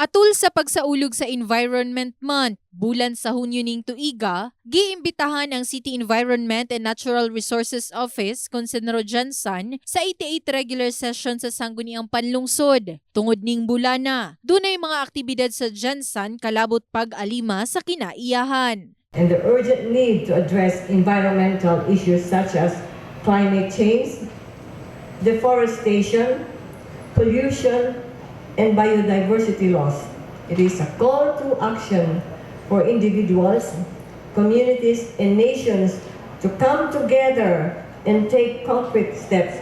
Atul sa pagsaulog sa Environment Month, bulan sa Hunyo ning tuiga, giimbitahan ang City Environment and Natural Resources Office Consenro Jansan sa 88 regular session sa sangguniang panlungsod. Tungod ning bulana, dunay mga aktibidad sa Jansan kalabot pag-alima sa kinaiyahan. and the urgent need to address environmental issues such as climate change, deforestation, pollution, and biodiversity loss. It is a call to action for individuals, communities, and nations to come together and take concrete steps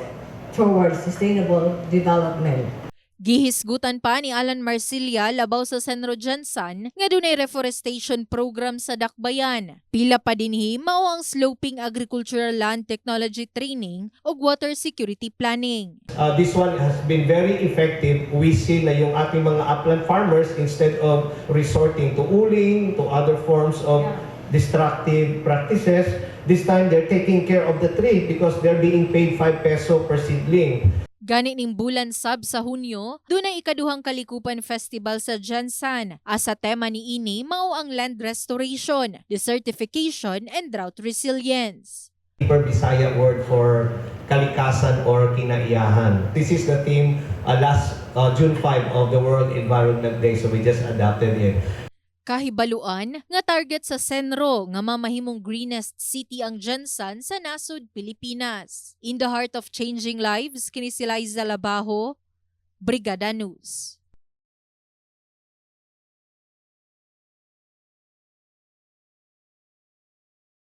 towards sustainable development. Gihisgutan pa ni Alan Marsilia labaw sa Senro Jansan nga dunay reforestation program sa Dakbayan. Pila pa dinhi mao ang sloping agricultural land technology training ug water security planning. Uh, this one has been very effective. We see na yung ating mga upland farmers instead of resorting to uling, to other forms of destructive practices, this time they're taking care of the tree because they're being paid 5 peso per seedling. Gani ning bulan sab sa Hunyo, dunay ikaduhang kalikupan festival sa Jansan. Asa tema ni ini mao ang land restoration, desertification and drought resilience. Iber Bisaya word for kalikasan or kinaiyahan. This is the theme uh, last uh, June 5 of the World Environment Day, so we just adapted it. Kahibaluan nga target sa Senro nga mamahimong greenest city ang Jansan sa nasod Pilipinas. In the heart of changing lives, kini si Liza Labajo, Brigada News.